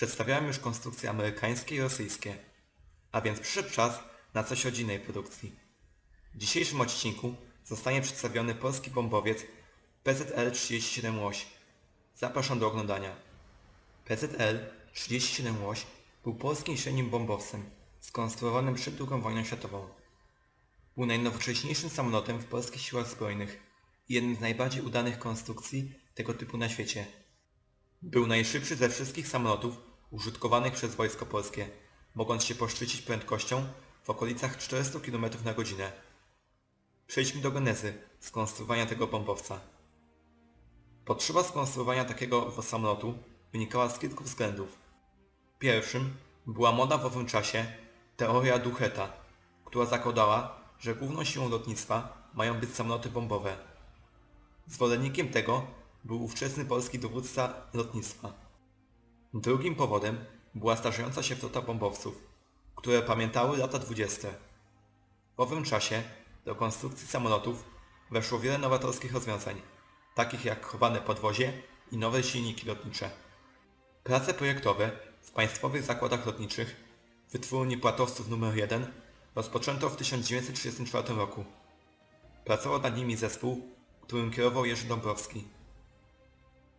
Przedstawiałem już konstrukcje amerykańskie i rosyjskie, a więc przyszedł czas na coś rodzinnej produkcji. W dzisiejszym odcinku zostanie przedstawiony polski bombowiec PZL-37 Łoś. Zapraszam do oglądania. PZL-37 Łoś był polskim średnim bombowcem skonstruowanym przed II wojną światową. Był najnowocześniejszym samolotem w polskich siłach zbrojnych i jednym z najbardziej udanych konstrukcji tego typu na świecie. Był najszybszy ze wszystkich samolotów użytkowanych przez Wojsko Polskie, mogąc się poszczycić prędkością w okolicach 400 km na godzinę. Przejdźmy do genezy skonstruowania tego bombowca. Potrzeba skonstruowania takiego samolotu wynikała z kilku względów. Pierwszym była moda w owym czasie teoria Ducheta, która zakładała, że główną siłą lotnictwa mają być samoloty bombowe. Zwolennikiem tego był ówczesny polski dowódca lotnictwa. Drugim powodem była starzejąca się flota bombowców, które pamiętały lata 20. W owym czasie do konstrukcji samolotów weszło wiele nowatorskich rozwiązań, takich jak chowane podwozie i nowe silniki lotnicze. Prace projektowe w państwowych zakładach lotniczych wytwórni Płatowców nr 1 rozpoczęto w 1934 roku. Pracował nad nimi zespół, którym kierował Jerzy Dąbrowski.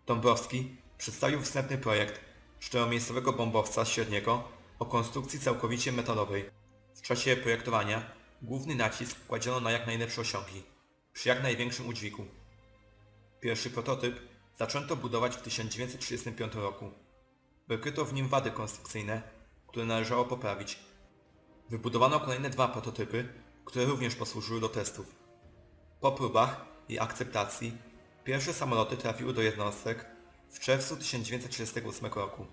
Dąbrowski przedstawił wstępny projekt czteromiejscowego bombowca średniego o konstrukcji całkowicie metalowej. W czasie projektowania główny nacisk kładziono na jak najlepsze osiągi, przy jak największym udźwigu. Pierwszy prototyp zaczęto budować w 1935 roku. Wykryto w nim wady konstrukcyjne, które należało poprawić. Wybudowano kolejne dwa prototypy, które również posłużyły do testów. Po próbach i akceptacji pierwsze samoloty trafiły do jednostek w czerwcu 1938 roku.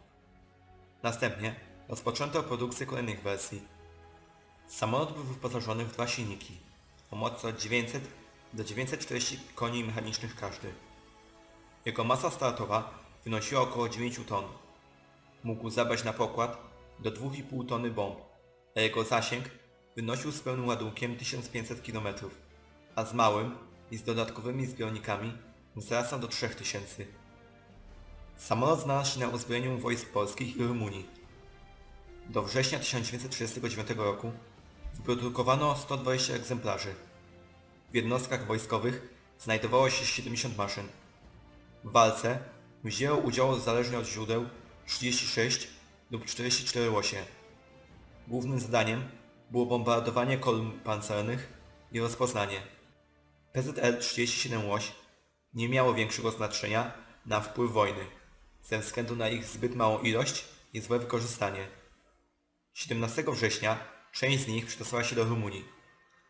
Następnie rozpoczęto produkcję kolejnych wersji. Samolot był wyposażony w dwa silniki o mocy od 900 do 940 koni mechanicznych każdy. Jego masa startowa wynosiła około 9 ton. Mógł zabrać na pokład do 2,5 tony bomb, a jego zasięg wynosił z pełnym ładunkiem 1500 km, a z małym i z dodatkowymi zbiornikami wzrastał do 3000. Samolot znalazł się na uzbrojeniu wojsk polskich i Rumunii. Do września 1939 roku wyprodukowano 120 egzemplarzy. W jednostkach wojskowych znajdowało się 70 maszyn. W walce wzięło udział zależnie od źródeł 36 lub 44 łosie. Głównym zadaniem było bombardowanie kolumn pancernych i rozpoznanie. PZL-37 łoś nie miało większego znaczenia na wpływ wojny, ze względu na ich zbyt małą ilość i złe wykorzystanie. 17 września część z nich przedostała się do Rumunii.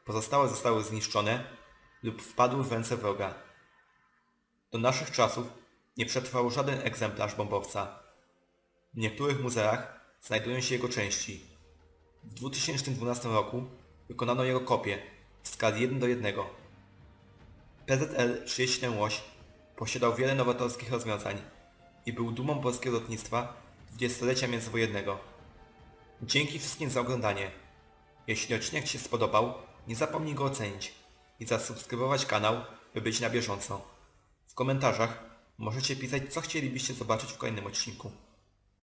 Pozostałe zostały zniszczone lub wpadły w ręce wroga. Do naszych czasów nie przetrwał żaden egzemplarz bombowca. W niektórych muzeach znajdują się jego części. W 2012 roku wykonano jego kopię w skali 1 do 1. PZL-37 Łoś posiadał wiele nowatorskich rozwiązań i był dumą polskiego lotnictwa dwudziestolecia międzywojennego. Dzięki wszystkim za oglądanie. Jeśli odcinek Ci się spodobał, nie zapomnij go ocenić i zasubskrybować kanał, by być na bieżąco. W komentarzach możecie pisać, co chcielibyście zobaczyć w kolejnym odcinku.